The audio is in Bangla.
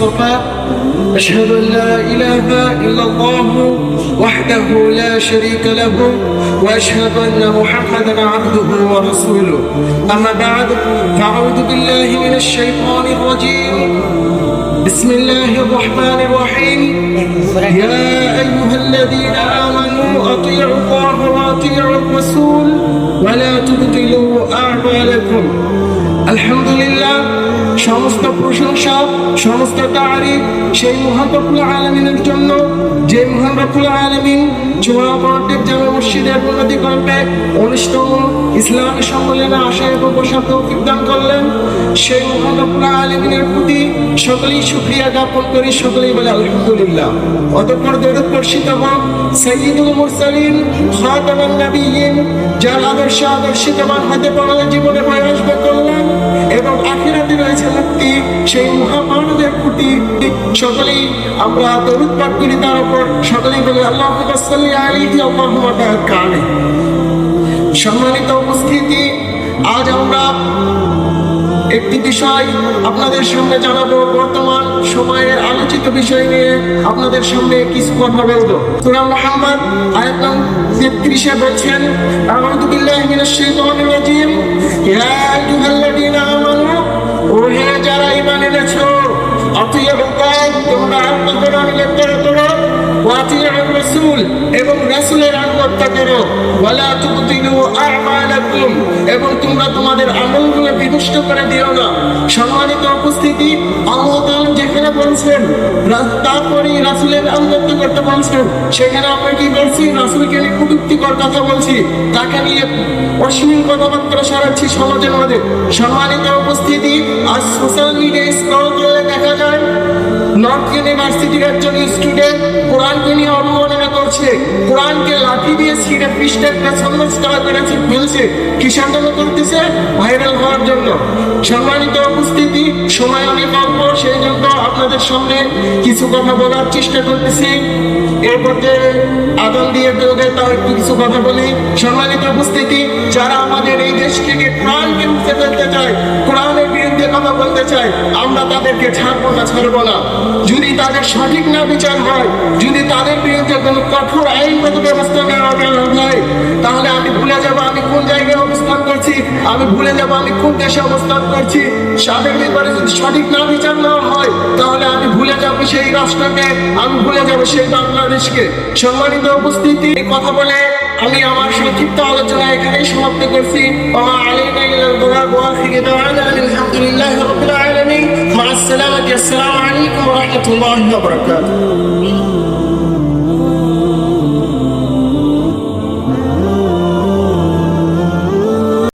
المصطفى. أشهد أن لا إله إلا الله وحده لا شريك له وأشهد أن محمدا عبده ورسوله. أما بعد فأعوذ بالله من الشيطان الرجيم. بسم الله الرحمن الرحيم. يا أيها الذين آمنوا أطيعوا الله وأطيعوا الرسول ولا تبطلوا أعمالكم. الحمد لله প্রশংসা, সমস্ত তারিফ সেই মহাবকুল আলমিনের জন্য। যে মহাবকুল আলমিন চোয়া বর্ডের জামা মসজিদের উন্নতি করবে অনুষ্ঠান ইসলামী সম্মেলনে আসা এবং বসার তৌফিক করলেন। সেই মহাবকুল আলমিনের প্রতি সকলেই শুক্রিয়া জ্ঞাপন করি, সকলেই বলে আলহামদুলিল্লাহ। অতঃপর দরুদ বর্ষিত হোক সৈয়দুল মুরসালিন, খাতামান নবীন, যার আদর্শ আদর্শিতমান হাতে পড়ালে জীবনে বয়স করলেন এবং আখিরাতে রয়েছে মুক্তি সেই মহামানবের প্রতি সকলেই আমরা দরুদ পাঠ করি, তার উপর সকলেই বলে, আল্লাহ আল্লাহুম্মা বারাক আলাইহি সম্মানিত উপস্থিতি, আজ আমরা একটি বিষয় আপনাদের সামনে জানাব। বর্তমান সময়ের আলোচিত বিষয় নিয়ে আপনাদের সামনে কিছু কথা বলব। সূরা মুহাম্মদ, আয়াত নং 33 বলছেন, আউযু বিল্লাহি মিনাশ শাইতানির রাজিম। ইয়া এবং রাসূলের সেখানে আমরা কি বলছি? রাসূলকে নিয়ে কটূক্তিকর কথা বলছি। তাকে নিয়ে অশ্লীল কথাবার্তা সারাচ্ছি সমাজের মধ্যে। সম্মানিত উপস্থিতি, আজ সোশ্যাল মিডিয়ায় স্ক্রল করলে দেখা যায় নর্থ ইউনিভার্সিটির একজন স্টুডেন্ট কোরআনকে নিয়ে অবমাননা করছে। কোরআনকে লাঠি দিয়ে ছিঁড়ে পৃষ্ঠের পেছনে স্টার করেছে ফেলছে জন্য করতেছে ভাইরাল হওয়ার জন্য। সম্মানিত উপস্থিতি, সময় অনেক অল্প, সেই জন্য আপনাদের সামনে কিছু কথা বলার চেষ্টা করতেছি। এর মধ্যে দিয়ে তাও একটু কিছু কথা বলি। সম্মানিত উপস্থিতি, যারা আমাদের এই দেশ থেকে কোরআনকে মুছে ফেলতে চায় কথা বলতে চায় আমরা তাদেরকে ছাড়বো না ছাড়বো না। যদি তাদের সঠিক না বিচার হয়, যদি তাদের বিরুদ্ধে কোনো কঠোর আইনগত ব্যবস্থা নেওয়া না হয়, তাহলে আমি ভুলে যাব আমি কোন জায়গায় অবস্থান করছি, আমি ভুলে যাব আমি কোন দেশে অবস্থান করছি। তাদের ব্যাপারে যদি সঠিক না বিচার নেওয়া হয়, তাহলে আমি ভুলে যাব সেই রাষ্ট্রকে, আমি ভুলে যাব সেই বাংলাদেশকে। সম্মানিত উপস্থিতি কথা বলে আমি আমার সংক্ষিপ্ত আলোচনা এখানেই সমাপ্ত করছি। ওমা আলাইনা ইল্লাল বালাগ ওয়া আখিরু দাওয়ানা আলহামদুলিল্লাহি রাব্বিল আলামিন। মা আসসালামু আলাইকুম ওয়া রাহমাতুল্লাহি ওয়া